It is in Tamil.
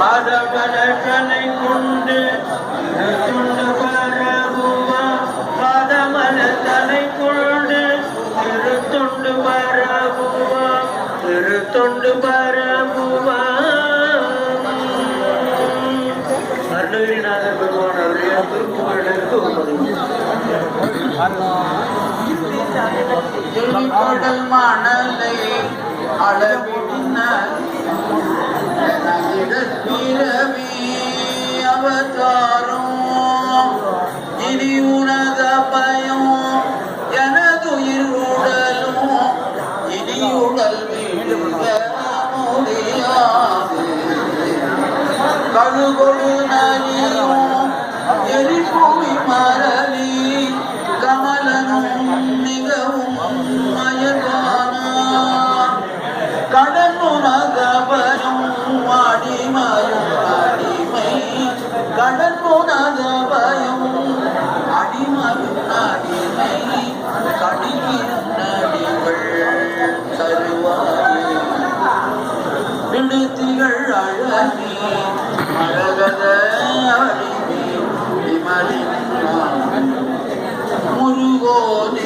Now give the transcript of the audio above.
பாதமலர்களை கொண்டு துண்டு பரவுவா பாதமலர்களை கொண்டு திருத்தொண்டு பரவுவா திருத்தொண்டு பரவுவா அருணகிரிநாதர் பெருமான் அவருடைய திருப்புகழுக்கு உதவி கடல் மணலை அளவின அவதாரம் இனி உனத பயம் எனதுயிர் உடலும் இனி உடல் வீழ்க முடியாது கழுகொடு கண்டு திகழ் அழகே அழகத அழகே முருகோனே